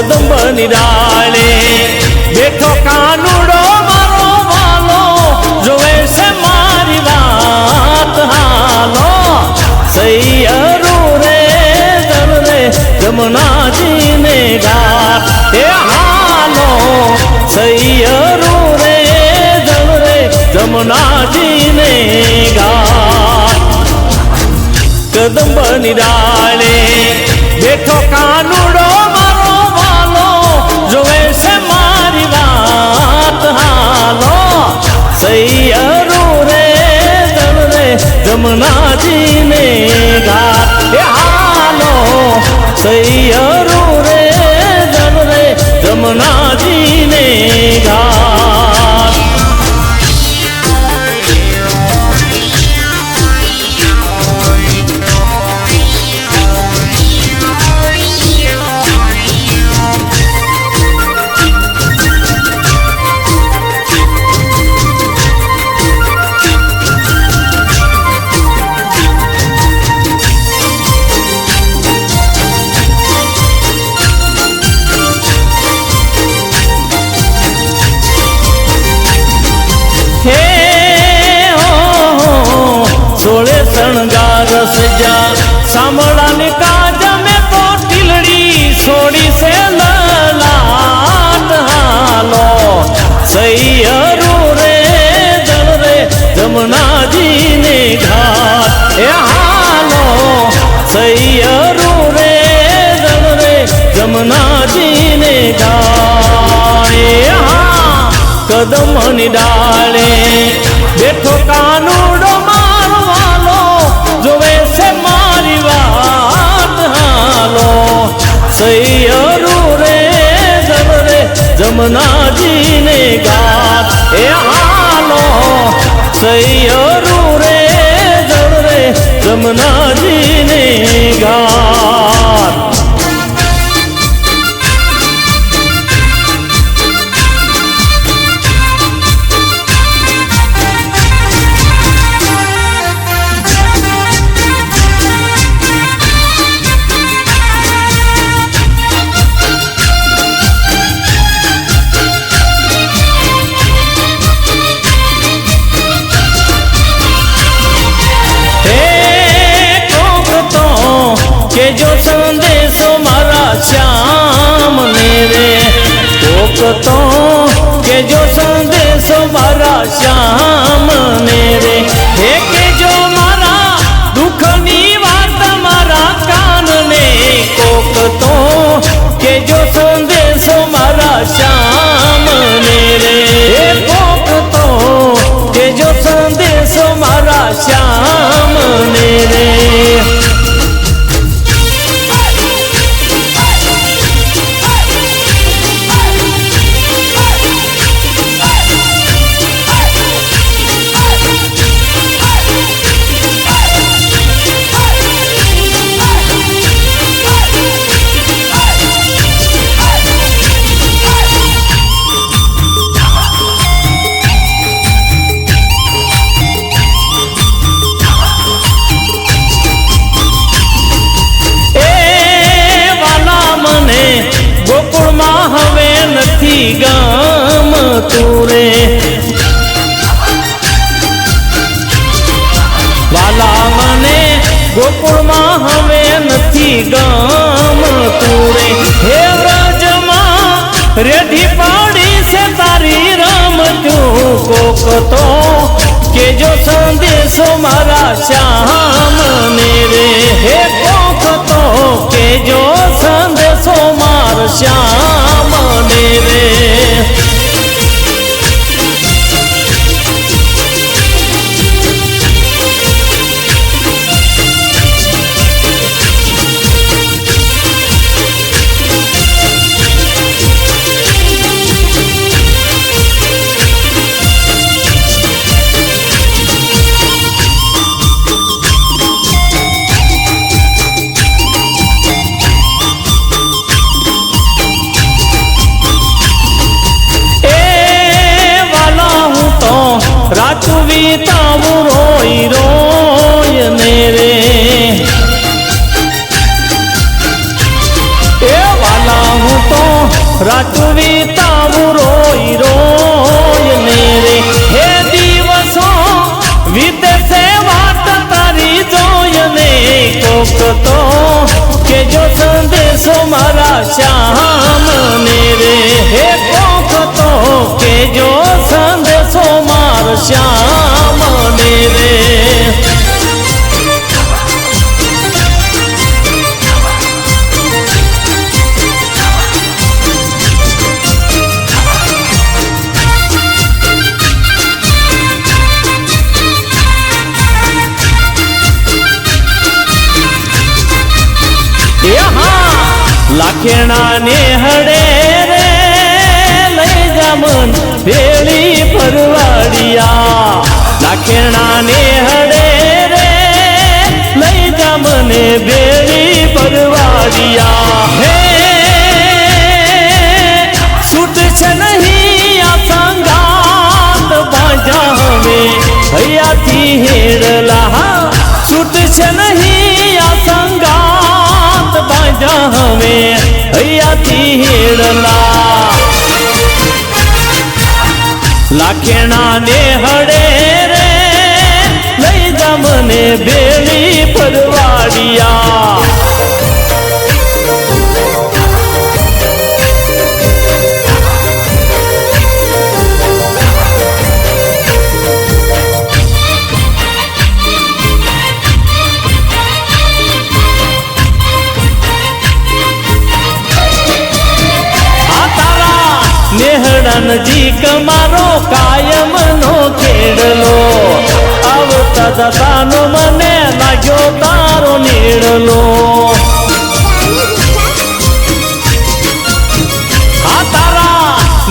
કદંબની ડાળે. બેઠો કાનુડો, મારો વાલો, જોવે છે મારી વાત હાલો. સૈયરો રે દર રે, જમનાજીને ગાત તે હાલો. સૈયરો રે દર રે, જમનાજીને ગાત કદંબ નિરાળે બેઠો કાનુડો સૈયરો રે દર રે જમનાજીને ઘાટ હાલો સૈયરો રે દર રે જમનાજીને ઘાટ કદમની ડાળે. બેઠો કાનુડો મારવાલો જોવે છે મારી વાત હાલો. સૈયરો રે જલ રે, જમનાજીને ગાત. એ હાલો. સૈયરો રે રે, જમનાજીને કે જો સંદેશો મારા શ્યામ ને રે, હે કોક તો કે જો સંદેશો મારા શ્યામ લાખેણા ને હડે રે, લઈ જામન ભેળી ફરવાડિયા લાખેણા ને હડે રે, લઈ જામને ભેળી ફરવાડિયા હૈયાથી હેડલા. લાખેણા ને હડે રે. લઈ જા મને બેડી પરવાડિયા. નજીક મારો કાયમ નો ખેડલો. આવતા જતાનો મને લાગ્યો તારો નીડલો.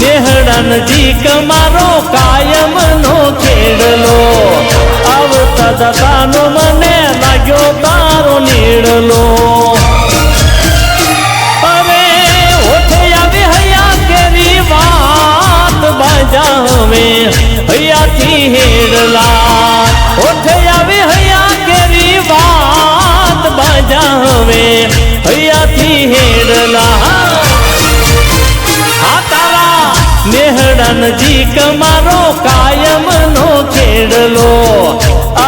નેહડા નજીક મારો કાયમ નો ખેડલો. આવતા જતાનો મને લાગ્યો તારો નીડલો. હવે હૈયાથી હેડલા. ઓઠે આવે, હૈયા કેરી વાત બાજા હવે હૈયાથી હેડલા. આ તારા નેહડા કાયમ નો ખેડલો.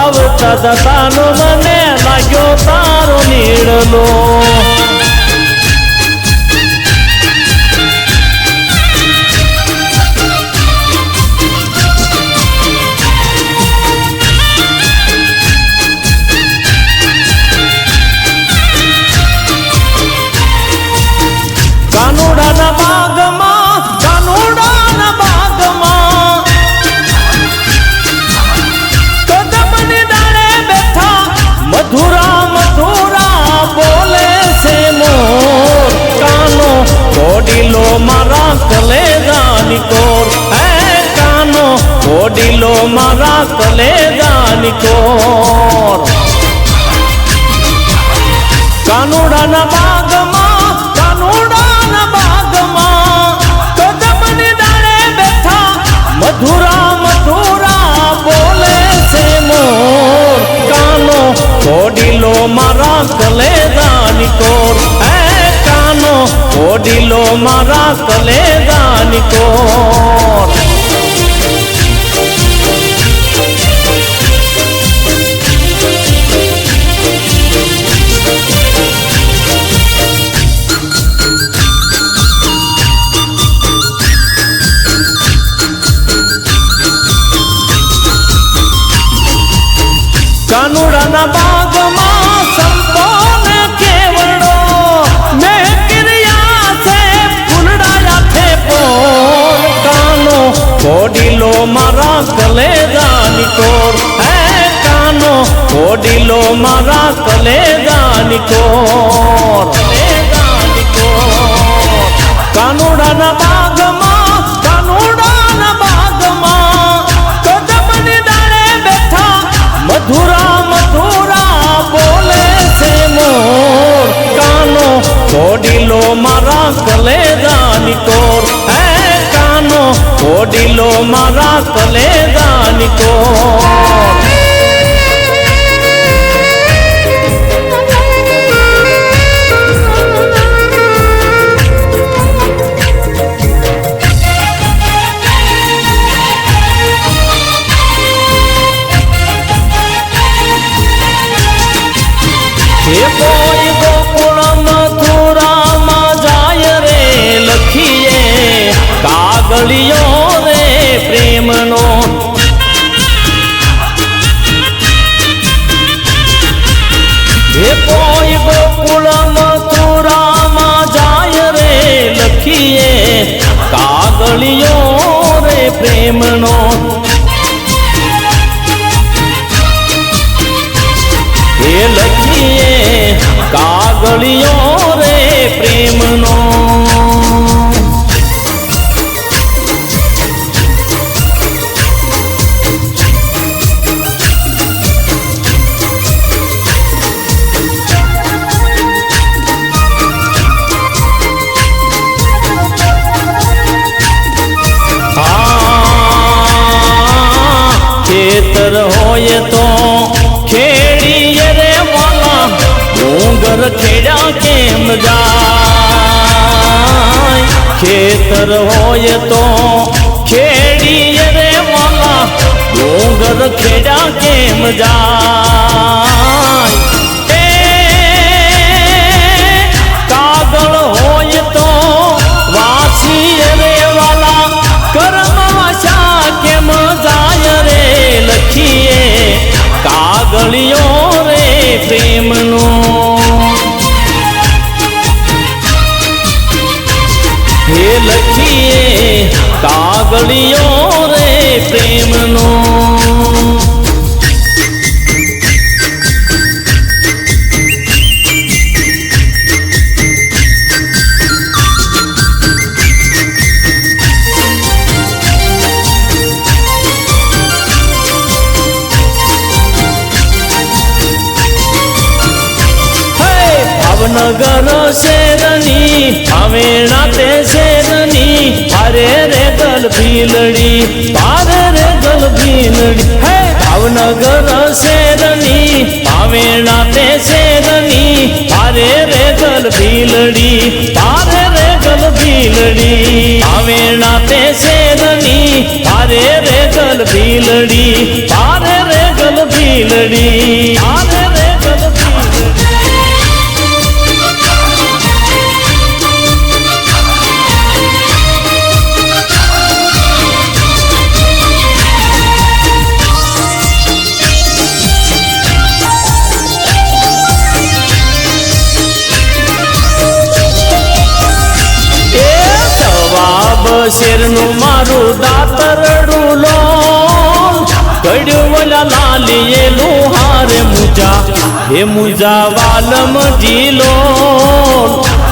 આવતા જતાનો મને લાગ્યો તારો નીડલો. ಓಡಿಲೋ ಮರ ಕಲೆದಾನಿ ತೋರ್ ಏ ಕಾನೋ ಓಡಿಲೋ ಮರ ಕಲೆದಾನಿ ತೋರ್ કાનુડાના બા કોર હે કાનો કોડીલો મારા કલેજાની કોર. કલેજાની કોર. કાનુડાના કોડીલો મારા કલેજાની કોર. કેમ જાય? ખેતર હોય તો ખેડીએ રે મામા, ડુંગર ખેડા કેમ જાય? કાગળ હોય તો વાંચીએ રે વાલા કર્મ વાસા કેમ જાય રે લખીએ? કાગળિયો રે પ્રેમનો લખીએ કાગળિયો રે પ્રેમનો. ભાવનગર શેરની હવેણા ભીલડી પાર રે ગલ ભીલડી હે, ભાવનગર શેરની હવેણા તે શેરની પારે રે ગલ ભીલડી પારે રે ગલ ભીલડી હવેણા તે શેરની પારે રે ગલ ભીલડી પારે રે ગલ ભીલડી પારે શેરનું મારું દાતરડું લો કડવલા વલા લાલીએલું હારે મુજા, હે મુજા વાલમ જીલો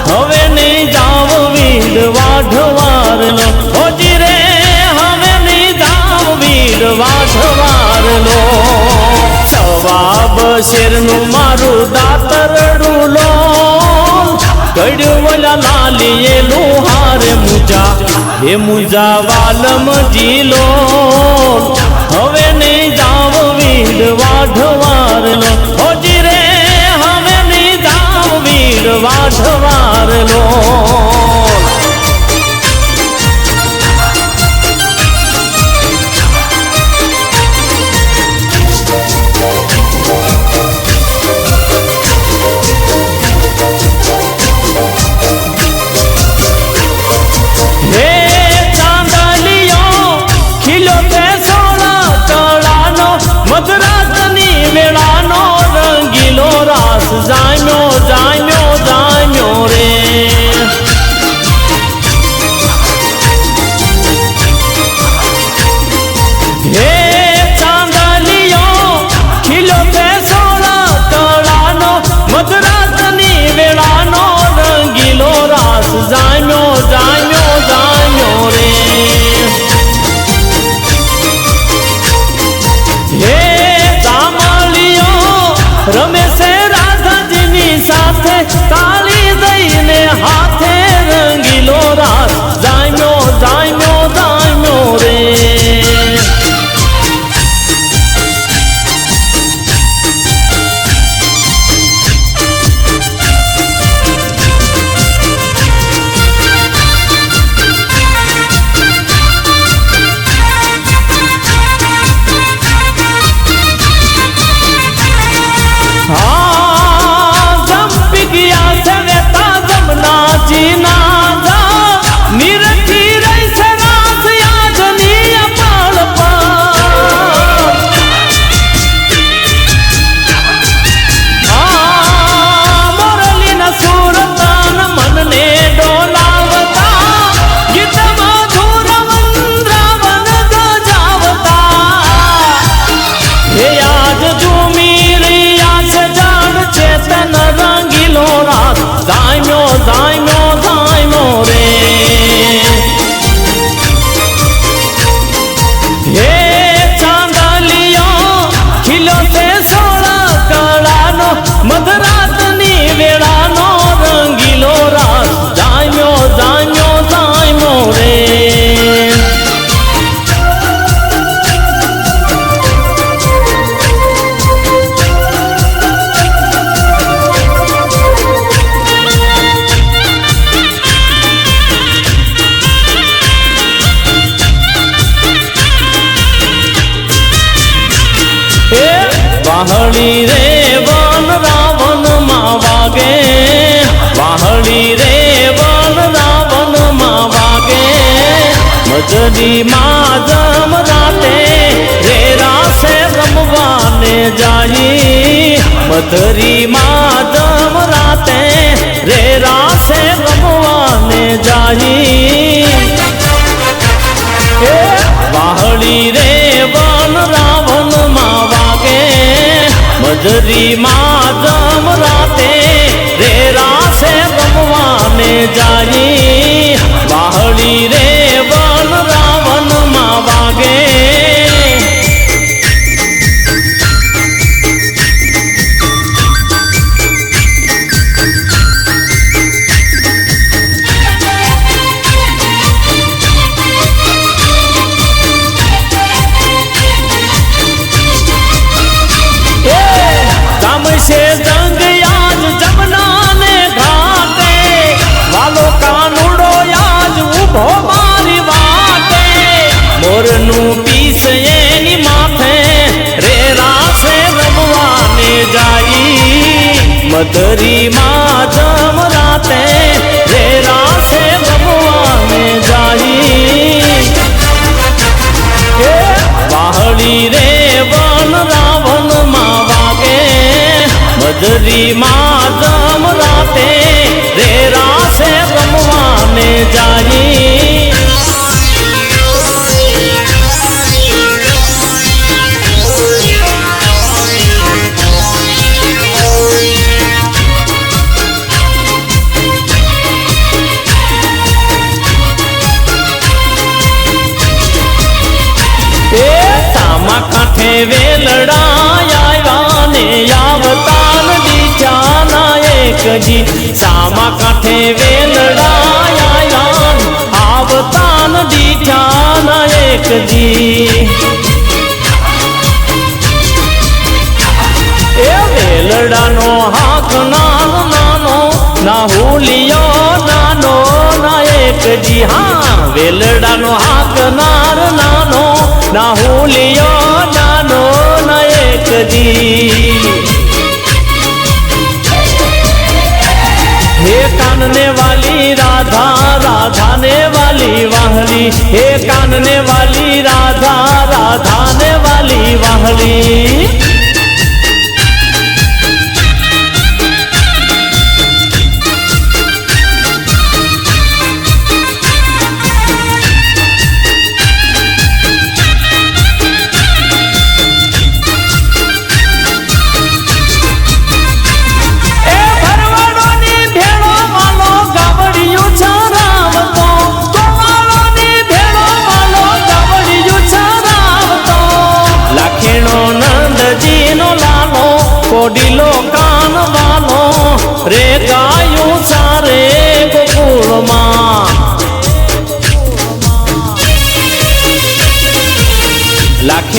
હવે નહીં જાવ વીડ વાઢવાર લો હોજી રે, હવે નહીં જાવ વીડ વાઢવાર લો જવાબ શેરનું મારું દાતરડું લો કડ્યું લાલીએ લાલીએલું હારે મુજા હે મુજા વાલમ જીલો હવે નહીં જાવ વીડ વાઢવાર લો હોજી રે હવે નહીં જાવ વીડ વાઢવાર वाहली रे वन रावण मावागे वाहली रे वन रावण मावागे मजनी माधम राते रेरा से रमवाने जाई मधरी माधम राते रेरा से रमवाने जाई वाहली મજરી માધમ રાતે રે રાસે રમવાને જાઈ વાહળી રે વન રાવણમાં વાગે જાઈ મધરી માધમ રાતે રે રાસે રમવાને જાઈ એ વાહળી રે વન રાવણમાં વાગે મધરી માધમ રાતે રે રાસે રમવાને જાઈ વેલડાનો હાક નાનો નાનો, ના હોલિયો નાનો, ના એકજી હા વેલડાનો હાક નાર નાનો, ના હોલિયો નાનો, ના એકજી હે કાનને વાલી રાધા, રાધાને વાલી વાહલી, હે કાનને વાલી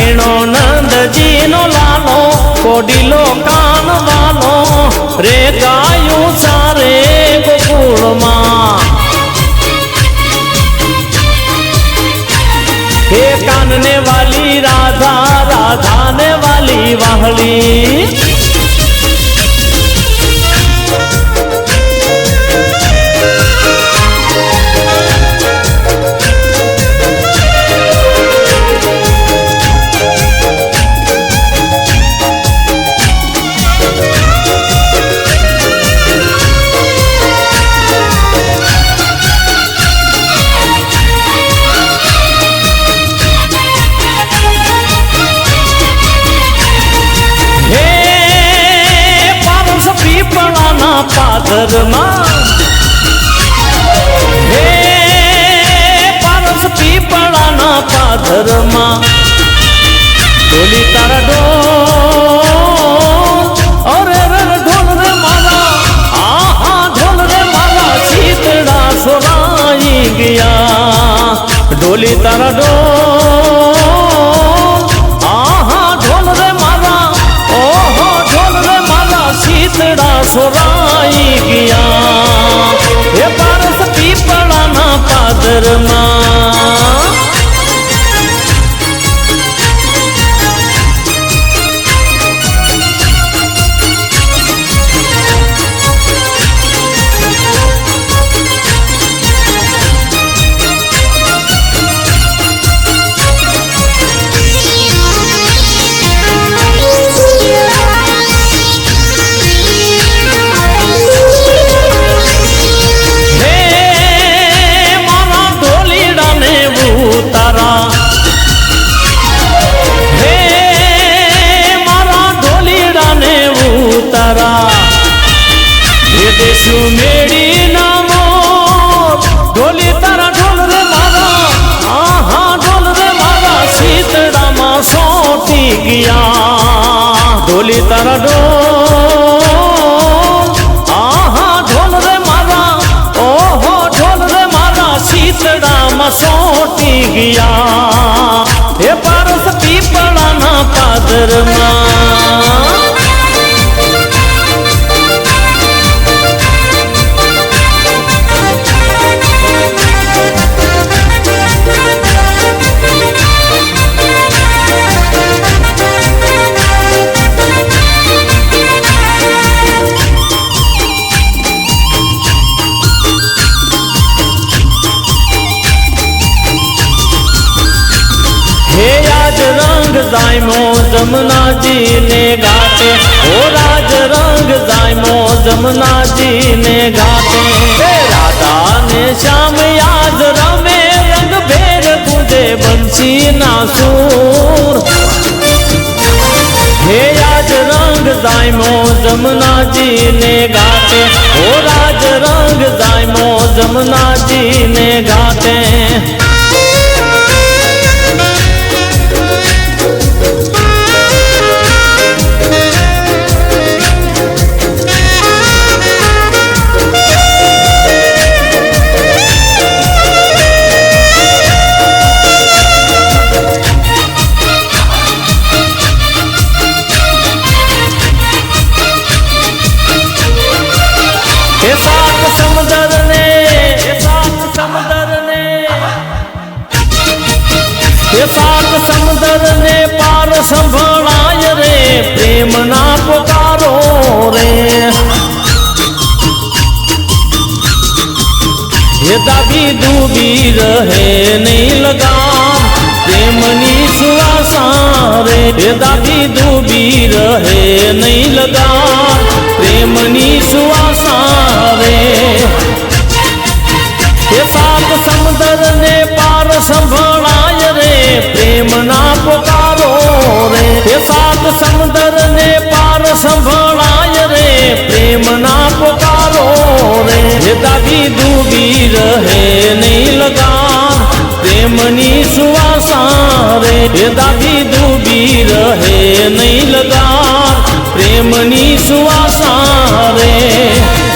લાખેણો નંદજીનો લાલો, કોડીલો કાનવાલો રે ગાયું સારે ગોકુળમાં. હે કાનને વાલી રાધા, રાધાને વાલી વાહલી. પાદરમાં હે પારસ પીપળાના પાદરમાં ડોલી તારા ડોલ અરે રે રે ઢોલ રે મારા આહા ઢોલ રે મારા શીતળા સોરાઈ ગયા ડોલી તારા ડોલ શીતળા સોરાઈ ગયા હે પારસ પીપળાના પાદરમાં તારા ઢોલ આહા ઢોલ રે મારા ઓહો ઢોલ રે મારા શીતળામાં સોટી ગયા હે પારસ પીપળાના પાદરમાં જમનાજી પ્રેમની સુવાસા રે એ સાત સમુદર ને પાર સંભળાય રે પ્રેમ ના પોકારો રે. એ સાત સમુદર ને પાર સંભળાય રે પ્રેમ ના પોકારો રે. એ દાદી ડૂબી રહે નહીં લગા પ્રેમની સુવાસા રે એ દાદી ડૂબી રહે નહીં લગામ. પ્રેમની સુવાસા રે.